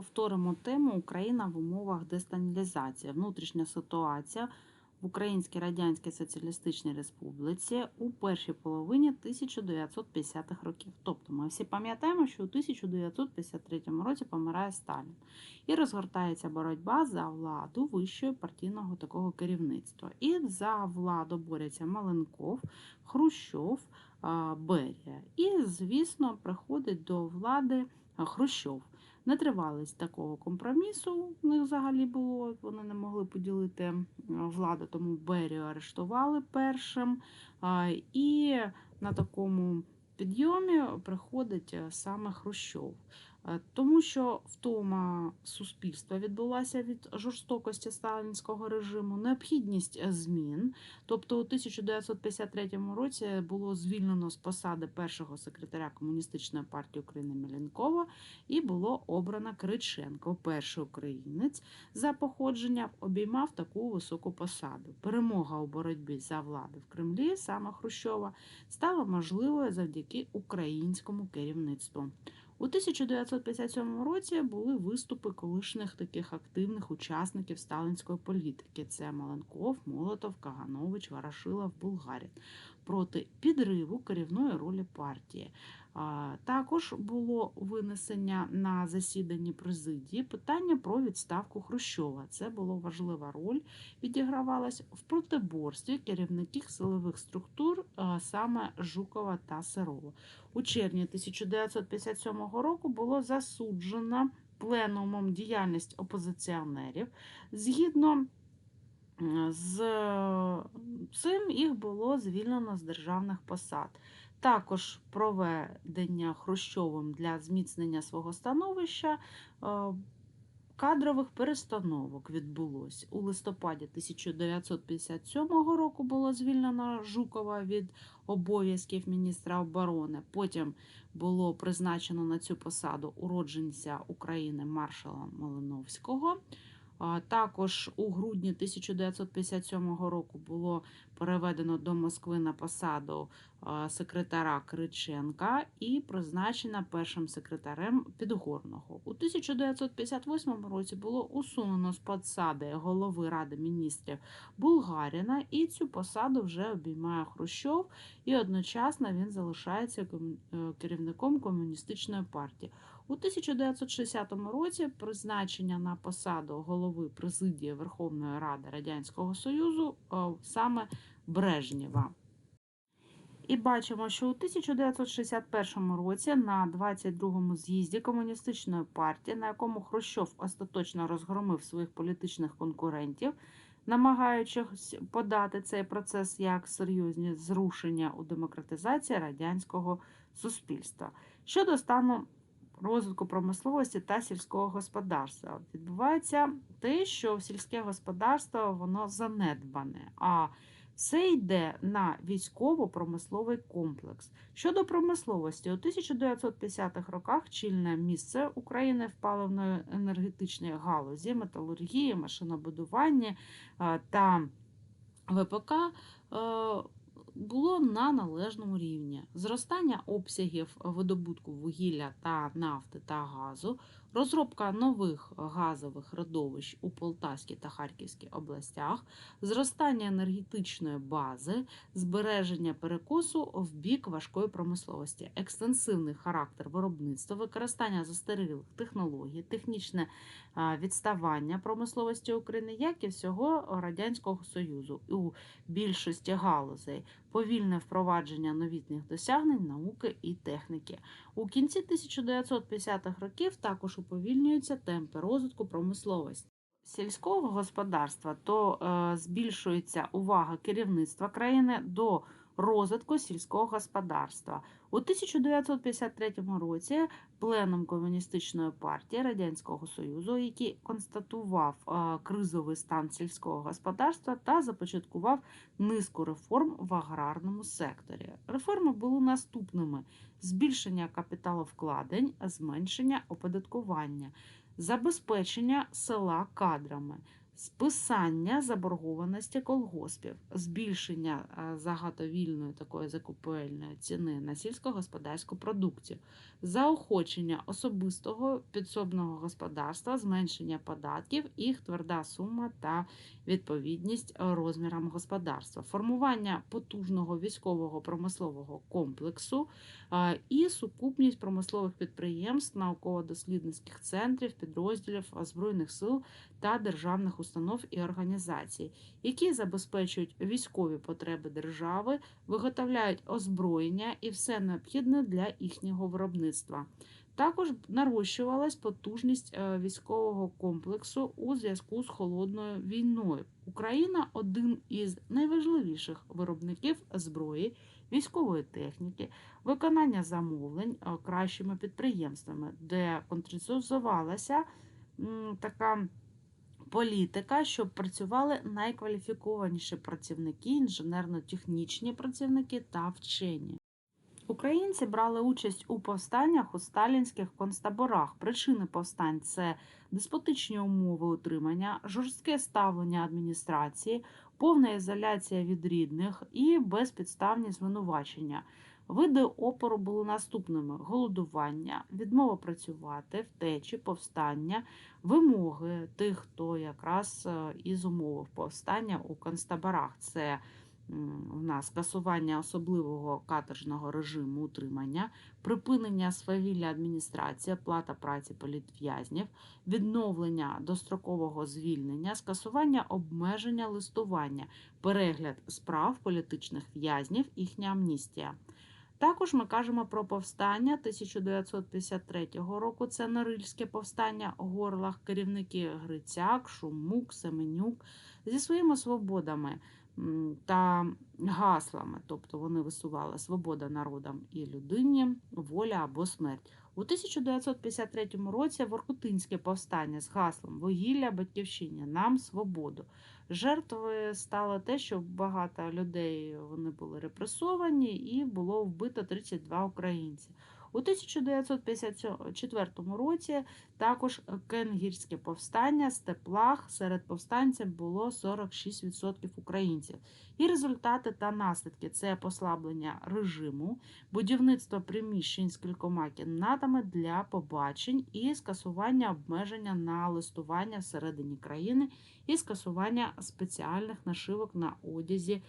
повторимо тему Україна в умовах десталінізації. Внутрішня ситуація в Українській Радянській Соціалістичній Республіці у першій половині 1950-х років. Тобто ми всі пам'ятаємо, що у 1953 році помирає Сталін і розгортається боротьба за владу вищого партійного такого керівництва. І за владу борються Маленков, Хрущов, Берія. І, звісно, приходить до влади а, Хрущов. Нетривалість такого компромісу у них взагалі було. Вони не могли поділити владу, тому Берію арештували першим. І на такому підйомі приходить саме Хрущов. Е, Тому що втома суспільства відбулася від жорстокості сталінського режиму, необхідність е, змін. Тобто у 1953 році було звільнено з посади першого секретаря Комуністичної партії України Меленкова і було обрано Криченко, перший українець за походження, обіймав таку високу посаду. Перемога у боротьбі за владу в Кремлі, саме Хрущова, стала можливою завдяки українському керівництву. У 1957 році були виступи колишніх таких активних учасників сталінської політики: це Маленков, Молотов, Каганович, Ворошилов, Булгарін проти підриву керівної ролі партії. Також було винесення на засіданні президії питання про відставку Хрущова. Це була важлива роль, відігравалась в протиборстві керівників силових структур, саме Жукова та Серова. У червні 1957 року було засуджено пленумом діяльність опозиціонерів. Згідно з цим їх було звільнено з державних посад. Також проведення Хрущовим для зміцнення свого становища е, кадрових перестановок відбулось. У листопаді 1957 року було звільнено Жукова від обов'язків міністра оборони. Потім було призначено на цю посаду уродженця України маршала Малиновського. Також у грудні 1957 року було переведено до Москви на посаду секретаря Криченка і призначена першим секретарем Підгорного. У 1958 році було усунено з посади голови Ради міністрів Булгаріна, і цю посаду вже обіймає Хрущов, і одночасно він залишається е, керівником комуністичної партії. У 1960 році призначення на посаду голови президії Верховної Ради Радянського Союзу е, саме Брежнєва. І бачимо, що у 1961 році на 22-му з'їзді комуністичної партії, на якому Хрущов остаточно розгромив своїх політичних конкурентів, намагаючись подати цей процес як серйозні зрушення у демократизації радянського суспільства. Щодо стану розвитку промисловості та сільського господарства. Відбувається те, що сільське господарство воно занедбане, а все йде на військово-промисловий комплекс. Щодо промисловості, у 1950-х роках чільне місце України в паливно-енергетичній галузі, металургії, машинобудуванні е, та ВПК е, було на належному рівні. Зростання обсягів видобутку вугілля та нафти та газу, розробка нових газових родовищ у Полтавській та Харківській областях, зростання енергетичної бази, збереження перекосу в бік важкої промисловості, екстенсивний характер виробництва, використання застарілих технологій, технічне відставання промисловості України, як і всього Радянського Союзу у більшості галузей, повільне впровадження новітніх досягнень науки і техніки. У кінці 1950-х років також уповільнюються темпи розвитку промисловості. Сільського господарства то е, збільшується увага керівництва країни до розвитку сільського господарства. У 1953 році пленум Комуністичної партії Радянського Союзу, який констатував е, кризовий стан сільського господарства та започаткував низку реформ в аграрному секторі. Реформи були наступними: збільшення капіталовкладень, зменшення оподаткування, забезпечення села кадрами, списання заборгованості колгоспів, збільшення е, заготовільної такої закупівельної ціни на сільськогосподарську продукцію, заохочення особистого підсобного господарства, зменшення податків, їх тверда сума та відповідність розмірам господарства, формування потужного військового промислового комплексу е, і сукупність промислових підприємств, науково-дослідницьких центрів, підрозділів е, Збройних сил та державних установ і організацій, які забезпечують військові потреби держави, виготовляють озброєння і все необхідне для їхнього виробництва. Також нарощувалась потужність е, військового комплексу у зв'язку з холодною війною. Україна один із найважливіших виробників зброї, військової техніки, виконання замовлень е, кращими підприємствами, де конкретизувалася така політика, щоб працювали найкваліфікованіші працівники, інженерно-технічні працівники та вчені. Українці брали участь у повстаннях у сталінських концтаборах. Причини повстань це деспотичні умови утримання, жорстке ставлення адміністрації, повна ізоляція від рідних і безпідставні звинувачення. Види опору були наступними: голодування, відмова працювати, втечі, повстання, вимоги тих, хто якраз е, і зумовив повстання у концтаборах. Це у нас скасування особливого каторжного режиму утримання, припинення свавілля адміністрації, плата праці політв'язнів, відновлення дострокового звільнення, скасування обмеження листування, перегляд справ політичних в'язнів, їхня амністія. Також ми кажемо про повстання 1953 року. Це Норильське повстання горлах, керівники Грицяк, Шумук, Семенюк зі своїми свободами та гаслами, тобто вони висували свобода народам і людині, воля або смерть. У 1953 році Воркутинське повстання з гаслом Вугілля Батьківщині, нам свободу. Жертвою стало те, що багато людей вони були репресовані, і було вбито 32 українці. У 1954 році також Кенгірське повстання степлах серед повстанців було 46% українців. І результати та наслідки це послаблення режиму, будівництво приміщень з кількома кімнатами для побачень і скасування обмеження на листування всередині країни і скасування спеціальних нашивок на одязі е,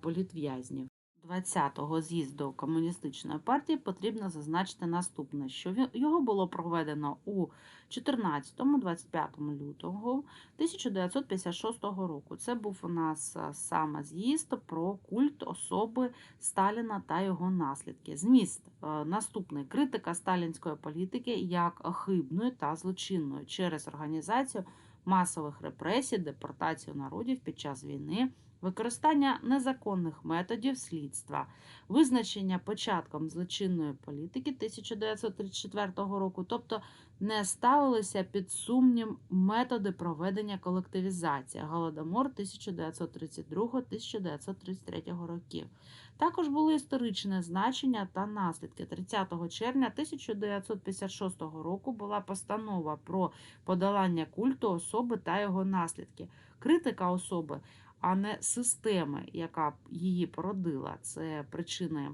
політв'язнів. 20-го з'їзду комуністичної партії потрібно зазначити наступне, що його було проведено у 14-25 лютого 1956 року. Це був у нас саме з'їзд про культ особи Сталіна та його наслідки. Зміст наступний критика сталінської політики як хибної та злочинної через організацію масових репресій, депортацію народів під час війни, використання незаконних методів слідства, визначення початком злочинної політики 1934 року, тобто не ставилися під сумнів методи проведення колективізації Голодомор 1932-1933 років. Також були історичне значення та наслідки. 30 червня 1956 року була постанова про подолання культу особи та його наслідки. Критика особи, а не системи, яка її породила. Це причини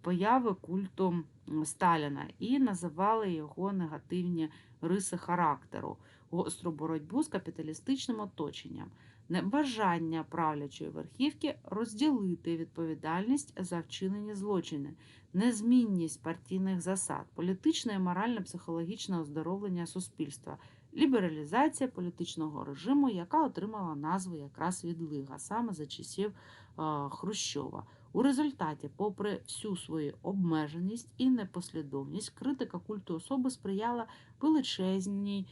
появи культу Сталіна і називали його негативні риси характеру, гостру боротьбу з капіталістичним оточенням, небажання правлячої верхівки розділити відповідальність за вчинені злочини, незмінність партійних засад, політичне і морально-психологічне оздоровлення суспільства, лібералізація політичного режиму, яка отримала назву якраз від Лига, саме за часів Хрущова. У результаті, попри всю свою обмеженість і непослідовність, критика культу особи сприяла величезній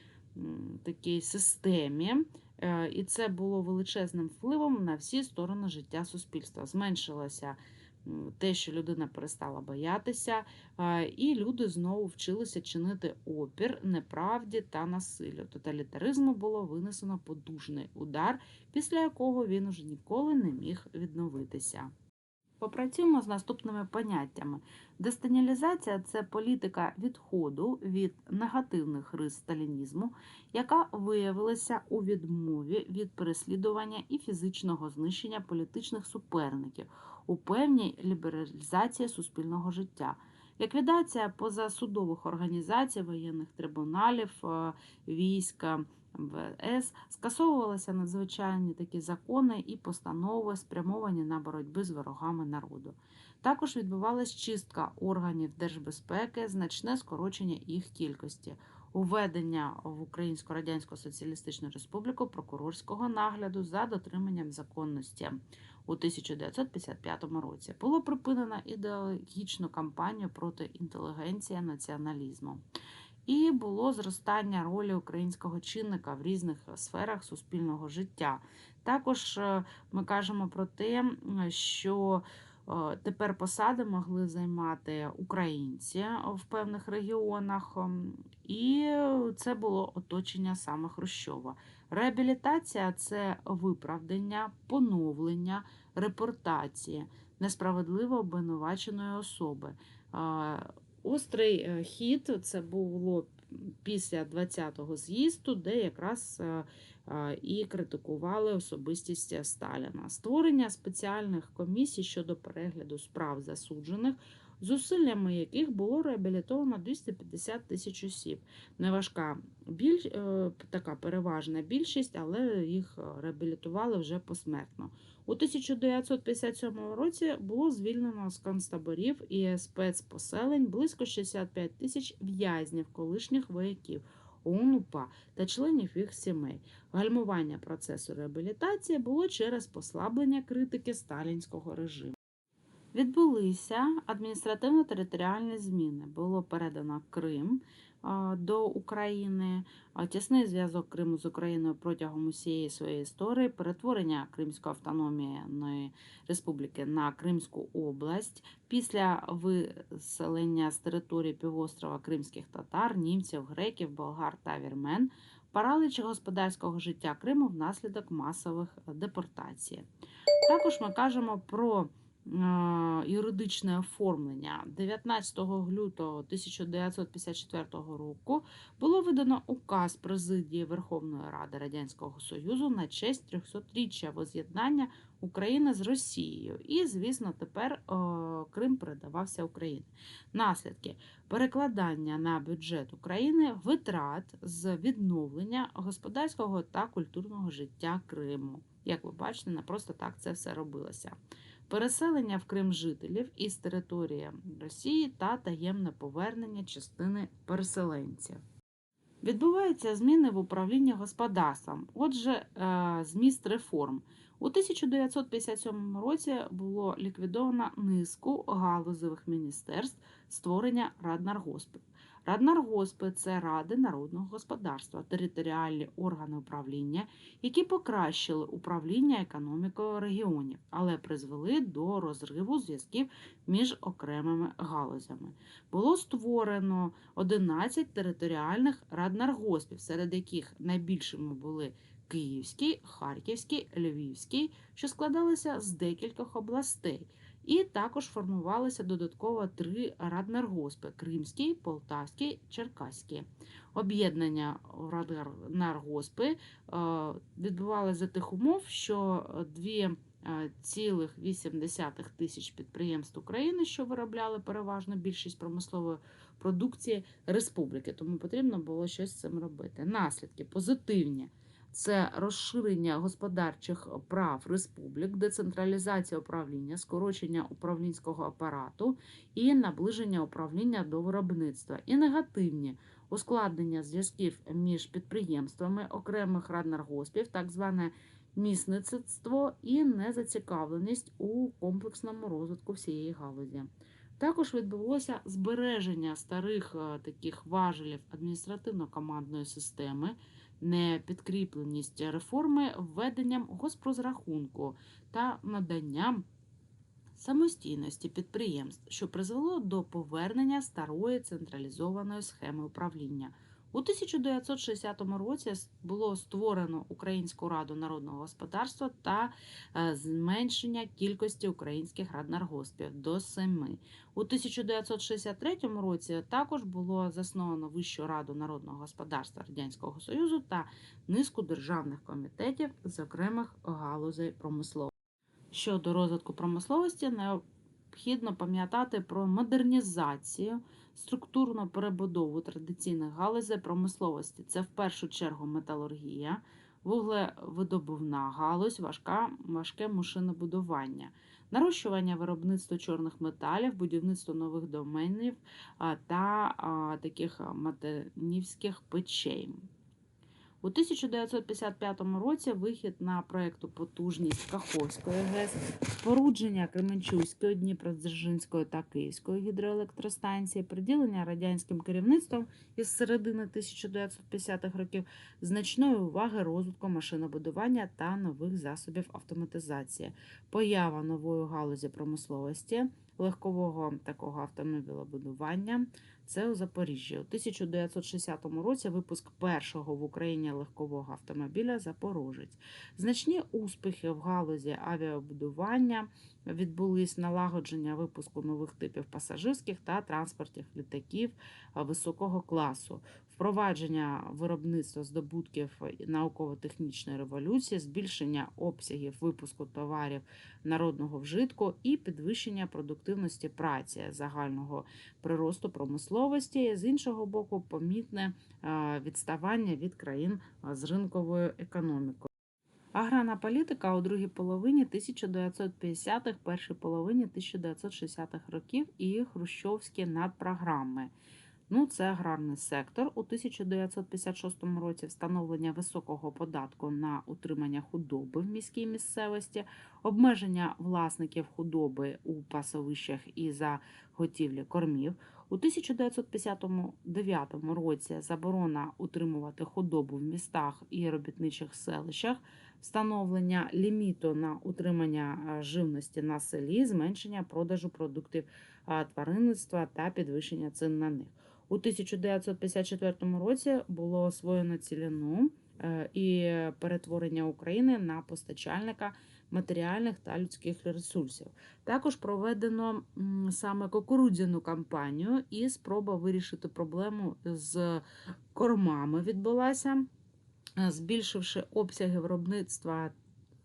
такій системі, е, і це було величезним впливом на всі сторони життя суспільства. Зменшилося м, те, що людина перестала боятися, і люди знову вчилися чинити опір неправді та насиллю. Тоталітаризму було винесено подужний удар, після якого він уже ніколи не міг відновитися. Попрацюємо з наступними поняттями. Десталінізація – це політика відходу від негативних рис сталінізму, яка виявилася у відмові від переслідування і фізичного знищення політичних суперників у певній лібералізації суспільного життя. Ліквідація позасудових організацій, воєнних трибуналів, е, війська, МВС скасовувалися надзвичайні такі закони і постанови, спрямовані на боротьбу з ворогами народу. Також відбувалась чистка органів держбезпеки, значне скорочення їх кількості, уведення в Українську Радянську Соціалістичну Республіку прокурорського нагляду за дотриманням законності у 1955 році. Було припинено ідеологічну кампанію проти інтелігенції націоналізму. І було зростання ролі українського чинника в різних сферах суспільного життя. Також е, ми кажемо про те, що е, тепер посади могли займати українці в певних регіонах, і це було оточення саме Хрущова. Реабілітація це виправдання, поновлення, репортації несправедливо обвинуваченої особи. Острий е, хід це було після 20-го з'їзду, де якраз е, е, і критикували особистість Сталіна. Створення спеціальних комісій щодо перегляду справ засуджених, зусиллями яких було реабілітовано 250 тисяч осіб. Неважка біль, е, така переважна більшість, але їх е, реабілітували вже посмертно. У 1957 році було звільнено з концтаборів і спецпоселень близько 65 тисяч в'язнів колишніх вояків ОУН-УПА та членів їх сімей. Гальмування процесу реабілітації було через послаблення критики сталінського режиму. Відбулися адміністративно-територіальні зміни. Було передано Крим до України, тісний зв'язок Криму з Україною протягом усієї своєї історії, перетворення Кримської автономної республіки на Кримську область після виселення з території півострова кримських татар, німців, греків, болгар та вірмен, паралич господарського життя Криму внаслідок масових депортацій. Також ми кажемо про юридичне оформлення 19 лютого 1954 року було видано указ президії Верховної Ради Радянського Союзу на честь 300-річчя воз'єднання України з Росією. І, звісно, тепер е, Крим передавався Україні. Наслідки перекладання на бюджет України витрат з відновлення господарського та культурного життя Криму. Як ви бачите, не просто так це все робилося переселення в Крим жителів із території Росії та таємне повернення частини переселенців. Відбуваються зміни в управлінні господарством. Отже, е, зміст реформ. У 1957 році було ліквідовано низку галузевих міністерств створення раднаргоспів. Раднаргоспи – це ради народного господарства, територіальні органи управління, які покращили управління економікою регіонів, але призвели до розриву зв'язків між окремими галузями. Було створено 11 територіальних раднаргоспів, серед яких найбільшими були Київський, Харківський, Львівський, що складалися з декількох областей. І також формувалися додатково три раднаргоспи: Кримський, Полтавський, Черкаський. Об'єднання в раднаргоспи е, відбувалося за тих умов, що 2,8 тисяч підприємств України, що виробляли переважно більшість промислової продукції республіки. Тому потрібно було щось з цим робити. Наслідки позитивні це розширення господарчих прав республік, децентралізація управління, скорочення управлінського апарату і наближення управління до виробництва, і негативні ускладнення зв'язків між підприємствами окремих раднаргоспів, так зване місництво і незацікавленість у комплексному розвитку всієї галузі. Також відбулося збереження старих е, таких важелів адміністративно-командної системи непідкріпленість реформи введенням госпрозрахунку та наданням самостійності підприємств, що призвело до повернення старої централізованої схеми управління. У 1960 році було створено Українську раду народного господарства та е, зменшення кількості українських раднаргоспів до семи. У 1963 році також було засновано Вищу раду народного господарства Радянського Союзу та низку державних комітетів з окремих галузей промисловості. Щодо розвитку промисловості, необхідно пам'ятати про модернізацію, структурну перебудову традиційних галузей промисловості. Це в першу чергу металургія, вуглевидобувна галузь, важка, важке машинобудування, нарощування виробництва чорних металів, будівництво нових доменів та таких матенівських печей. У 1955 році вихід на проєкту потужність Каховської ГЕС, спорудження Кременчуської, Дніпродзержинської та Київської гідроелектростанції, приділення радянським керівництвом із середини 1950-х років значної уваги розвитку машинобудування та нових засобів автоматизації, поява нової галузі промисловості, легкового такого автомобілебудування. Це у Запоріжжі. У 1960 році випуск першого в Україні легкового автомобіля Запорожець. Значні успіхи в галузі авіабудування відбулись налагодження випуску нових типів пасажирських та транспортних літаків високого класу, впровадження виробництва здобутків науково-технічної революції, збільшення обсягів випуску товарів народного вжитку і підвищення продуктивності праці загального приросту промисловості. З іншого боку, помітне відставання від країн з ринковою економікою. Аграрна політика у другій половині 1950-х, першій половині 1960-х років і хрущовські надпрограми. Ну, це аграрний сектор. У 1956 році встановлення високого податку на утримання худоби в міській місцевості, обмеження власників худоби у пасовищах і заготівлі кормів. У 1959 році заборона утримувати худобу в містах і робітничих селищах, встановлення ліміту на утримання е, живності на селі, зменшення продажу продуктів е, тваринництва та підвищення цін на них. У 1954 році було освоєно цілину е, і перетворення України на постачальника матеріальних та людських ресурсів. Також проведено саме кукурудзяну кампанію і спроба вирішити проблему з кормами відбулася, збільшивши обсяги виробництва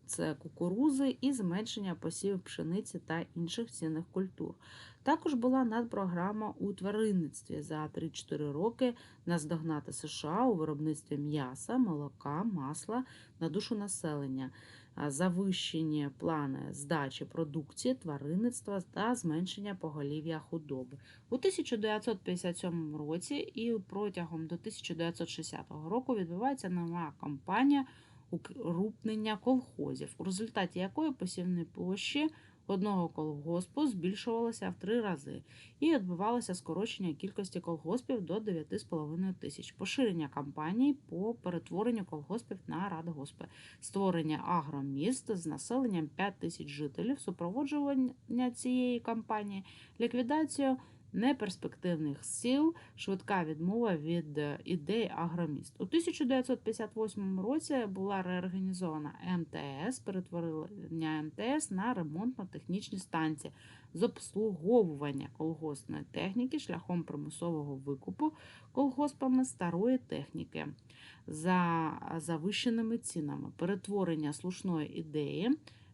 це кукурузи і зменшення посівів пшениці та інших цінних культур. Також була надпрограма у тваринництві за 3-4 роки наздогнати США у виробництві м'яса, молока, масла на душу населення, завищені плани здачі продукції, тваринництва та зменшення поголів'я худоби. У 1957 році і протягом до 1960 року відбувається нова кампанія укрупнення колхозів, у результаті якої посівні площі одного колгоспу збільшувалося в три рази і відбувалося скорочення кількості колгоспів до 9,5 тисяч, поширення кампаній по перетворенню колгоспів на радгоспи, створення агроміст з населенням 5 тисяч жителів, супроводжування цієї кампанії, ліквідацію неперспективних сіл, швидка відмова від е, ідей агроміст. У 1958 році була реорганізована МТС, перетворення МТС на ремонтно-технічні станції з обслуговування колгоспної техніки шляхом примусового викупу колгоспами старої техніки за завищеними цінами, перетворення слушної ідеї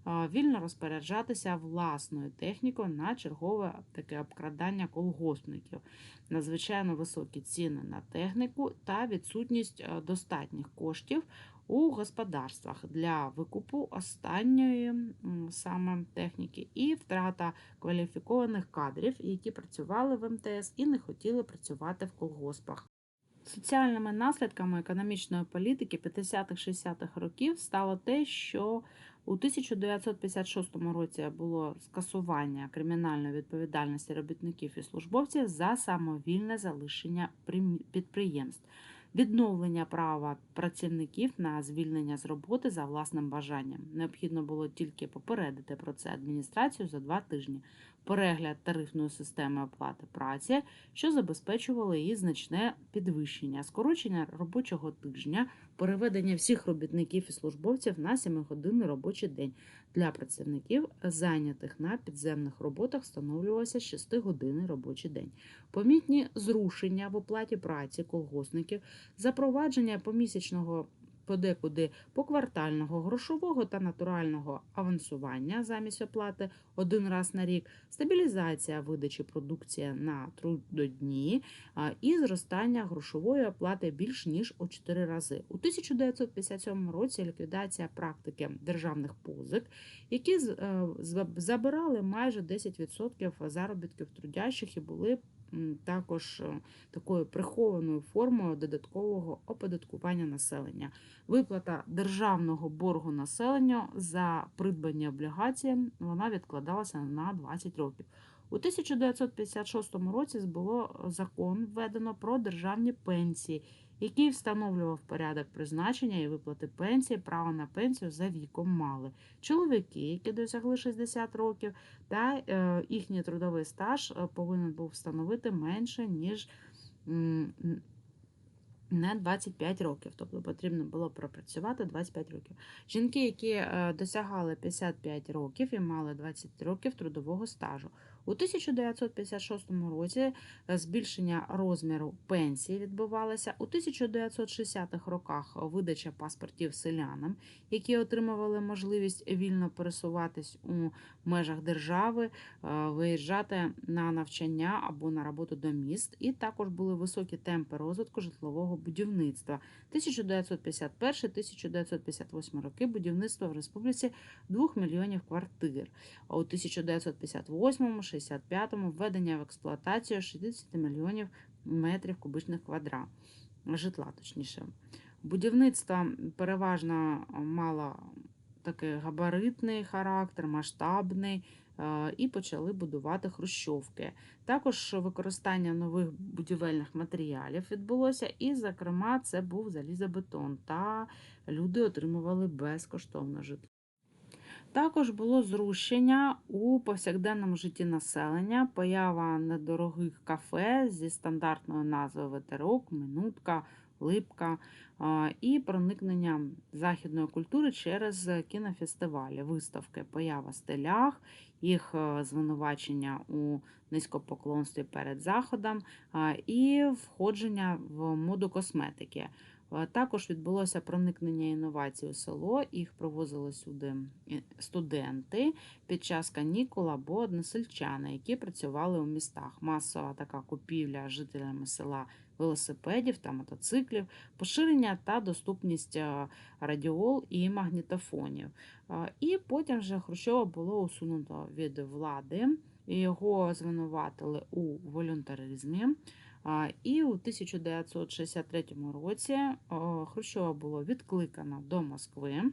вільно розпоряджатися власною технікою на чергове таке обкрадання колгоспників, надзвичайно високі ціни на техніку та відсутність е, достатніх коштів у господарствах для викупу останньої саме техніки і втрата кваліфікованих кадрів, які працювали в МТС і не хотіли працювати в колгоспах. Соціальними наслідками економічної політики 50-60-х років стало те, що у 1956 році було скасування кримінальної відповідальності робітників і службовців за самовільне залишення підприємств, відновлення права працівників на звільнення з роботи за власним бажанням. Необхідно було тільки попередити про це адміністрацію за два тижні. Перегляд тарифної системи оплати праці, що забезпечувало її значне підвищення, скорочення робочого тижня, переведення всіх робітників і службовців на 7-годинний робочий день. Для працівників, зайнятих на підземних роботах, встановлювався 6-годинний робочий день. Помітні зрушення в оплаті праці колгоспників, запровадження помісячного подекуди поквартального, грошового та натурального авансування замість оплати один раз на рік, стабілізація видачі продукції на трудодні і зростання грошової оплати більш ніж у 4 рази. У 1957 році ліквідація практики державних позик, які е, забирали майже 10% заробітків трудящих і були також е, такою прихованою формою додаткового оподаткування населення. Виплата державного боргу населенню за придбання облігацій вона відкладалася на 20 років. У 1956 році було закон введено про державні пенсії, який встановлював порядок призначення і виплати пенсії, право на пенсію за віком мали чоловіки, які досягли 60 років, та е, їхній трудовий стаж е, повинен був встановити менше ніж не 25 років, тобто потрібно було пропрацювати 25 років. Жінки, які е, досягали 55 років і мали 20 років трудового стажу. У 1956 році е, збільшення розміру пенсії відбувалося. У 1960-х роках видача паспортів селянам, які отримували можливість вільно пересуватись у межах держави, е, виїжджати на навчання або на роботу до міст, і також були високі темпи розвитку житлового будівництва. 1951-1958 роки будівництво в республіці 2 мільйонів квартир. А у 1958-65 введення в експлуатацію 60 мільйонів метрів кубичних квадра житла, точніше. Будівництво переважно мало такий габаритний характер, масштабний, е, і почали будувати хрущовки. Також використання нових будівельних матеріалів відбулося, і, зокрема, це був залізобетон, та люди отримували безкоштовне житло. Також було зрушення у повсякденному житті населення, поява недорогих кафе зі стандартною назвою ветерок, минутка, липка і проникнення західної культури через кінофестивалі, виставки, поява стилях, їх е, звинувачення у низькопоклонстві перед заходом і входження в моду косметики. Е, Також відбулося проникнення інновацій у село. Їх привозили сюди студенти під час канікул або односельчани, які працювали у містах. Масова така купівля жителями села велосипедів та мотоциклів, поширення та доступність е, радіол і магнітофонів. Е, І потім вже Хрущова було усунуто від влади. Його звинуватили у волюнтаризмі. І у 1963 році Хрущова було відкликано до Москви.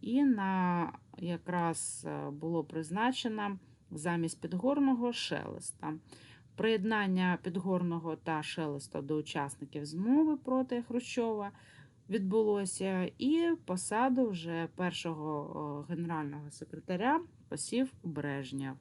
І на якраз е, було призначено замість підгорного шелеста. Приєднання підгорного та шелеста до учасників змови проти Хрущова відбулося, і посаду вже першого е, генерального секретаря посів Брежнєв.